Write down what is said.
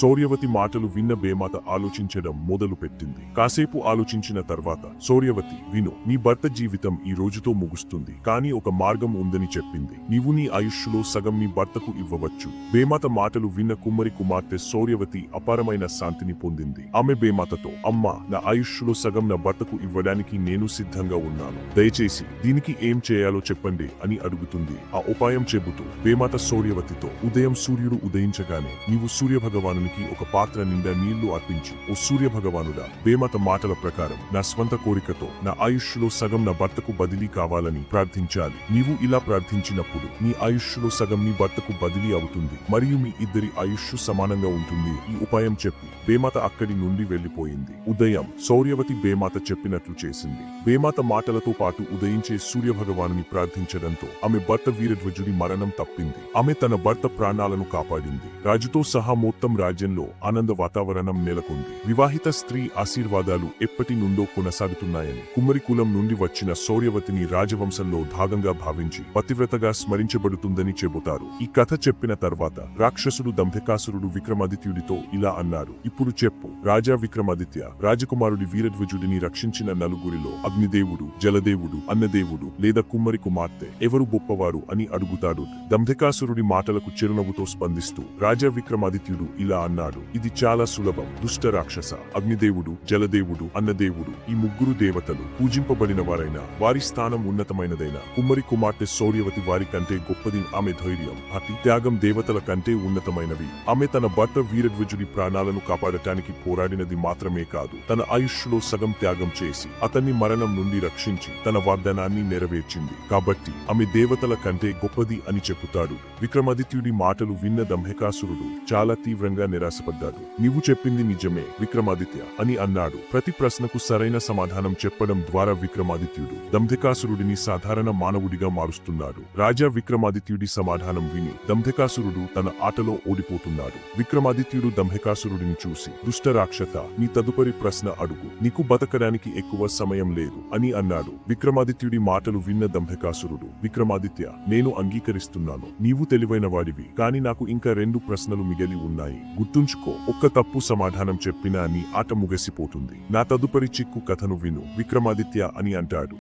సౌర్యవతి మాటలు విన్న బేమాత ఆలోచించడం మొదలు పెట్టింది కాసేపు ఆలోచించిన తర్వాత సౌర్యవతి విను నీ భర్త జీవితం ఈ రోజుతో ముగుస్తుంది. కానీ ఒక మార్గం ఉందని చెప్పింది. నీవు నీ ఆయుష్లో సగం నీ భర్తకు ఇవ్వవచ్చు. బేమాత మాటలు విన్న కుమ్మరి కుమార్తె సౌర్యవతి అపారమైన శాంతిని పొందింది. ఆమె బేమాతతో అమ్మా నా ఆయుష్లో సగం నా భర్తకు ఇవ్వడానికి నేను సిద్ధంగా ఉన్నాను. దయచేసి దీనికి ఏం చేయాలో చెప్పండి అని అడుగుతుంది. ఆ ఉపాయం చెబుతూ బేమాత సౌర్యవతితో ఉదయం సూర్యుడు ఉదయించగానే నీవు సూర్య భగవానునికి ఒక పాత్ర నిండా నీళ్ళు అర్పించు. ఓ సూర్య భగవానుడా వేమత మాటల ప్రకారం నా స్వంత కోరికతో నా ఆయుష్లో సగం నా భర్తకు బదిలీ కావాలని ప్రార్థించాలి. నీవు ఇలా ప్రార్థించినప్పుడు నీ ఆయుష్లో సగం నీ భర్తకు బదిలీ అవుతుంది. మరియు మీ ఇద్దరి ఆయుష్ సమానంగా ఉంటుంది. ఈ ఉపాయం చెప్పి. బేమాత అక్కడి నుండి వెళ్ళిపోయింది ఉదయం సౌర్యవతి బేమాత చెప్పినట్లు చేసింది. బేమాత మాటలతో పాటు ఉదయించే సూర్య భగవాను ప్రార్థించడంతో ఆమె భర్త వీరధ్వజుడి మరణం తప్పింది. ఆమె తన భర్త ప్రాణాలను కాపాడింది. రాజుతో సహా మొత్తం రాజు రాజ్యంలో ఆనంద వాతావరణం నెలకొంది. వివాహిత స్త్రీ ఆశీర్వాదాలు ఎప్పటి నుండో కొనసాగుతున్నాయని కుమ్మరి కులం నుండి వచ్చిన సౌర్యవతిని రాజవంశంలో భాగంగా భావించి పతివ్రతగా స్మరించబడుతుందని చెబుతారు. ఈ కథ చెప్పిన తర్వాత రాక్షసుడు దంభకాసురుడు విక్రమాదిత్యుడితో ఇలా అన్నారు. ఇప్పుడు చెప్పు. రాజా విక్రమాదిత్య రాజకుమారుడి వీరధ్వజుడిని రక్షించిన నలుగురిలో అగ్నిదేవుడు జలదేవుడు అన్నదేవుడు లేదా కుమ్మరి కుమార్తె ఎవరు గొప్పవారు అని అడుగుతాడు. దంభకాసురుడి మాటలకు చిరునవ్వుతో స్పందిస్తూ రాజా విక్రమాదిత్యుడు ఇలా అన్నాడు. ఇది చాలా సులభం. దుష్ట రాక్షస అగ్నిదేవుడు జలదేవుడు అన్నదేవుడు ఈ ముగ్గురు దేవతలు పూజింపబడిన వారైన వారి స్థానం ఉన్నతమైనదైన కుమ్మరి కుమార్తె శౌర్యవతి వారి కంటే గొప్పది ఆమె ధైర్యం అతి త్యాగం దేవతల కంటే ఉన్నతమైనవి. ఆమె తన భర్త వీరధ్వజుడి ప్రాణాలను కాపాడటానికి పోరాడినది మాత్రమే కాదు తన ఆయుష్లో సగం త్యాగం చేసి అతన్ని మరణం నుండి రక్షించి తన వాగ్దానాన్ని నెరవేర్చింది. కాబట్టి ఆమె దేవతల కంటే గొప్పది అని చెబుతాడు. విక్రమాదిత్యుడి మాటలు విన్న దంహకాసురుడు చాలా తీవ్రంగా నిరాశపడ్డాడు. నీవు చెప్పింది నిజమే విక్రమాదిత్య అని అన్నాడు. ప్రతి ప్రశ్నకు సరైన సమాధానం చెప్పడం ద్వారా విక్రమాదిత్యుడు దంభకాసురుడిని సాధారణ మానవుడిగా మారుస్తున్నాడు. రాజా విక్రమాదిత్యుడి సమాధానం విని దంభకాసురుడు తన ఆటలో ఓడిపోతున్నాడు. విక్రమాదిత్యుడు దంభికాసురుడిని చూసి దుష్ట రాక్షత నీ తదుపరి ప్రశ్న అడుగు. నీకు బతకడానికి ఎక్కువ సమయం లేదు అని అన్నాడు. విక్రమాదిత్యుడి మాటలు విన్న దంభికాసురుడు విక్రమాదిత్య నేను అంగీకరిస్తున్నాను. నీవు తెలివైన వాడివి కాని నాకు ఇంకా రెండు ప్రశ్నలు మిగిలి ఉన్నాయి. గుర్తుంచుకో ఒక్క తప్పు సమాధానం చెప్పినా నీ ఆట ముగసిపోతుంది. నా తదుపరి చిక్కు కథను విను. విక్రమాదిత్య అని అంటాడు.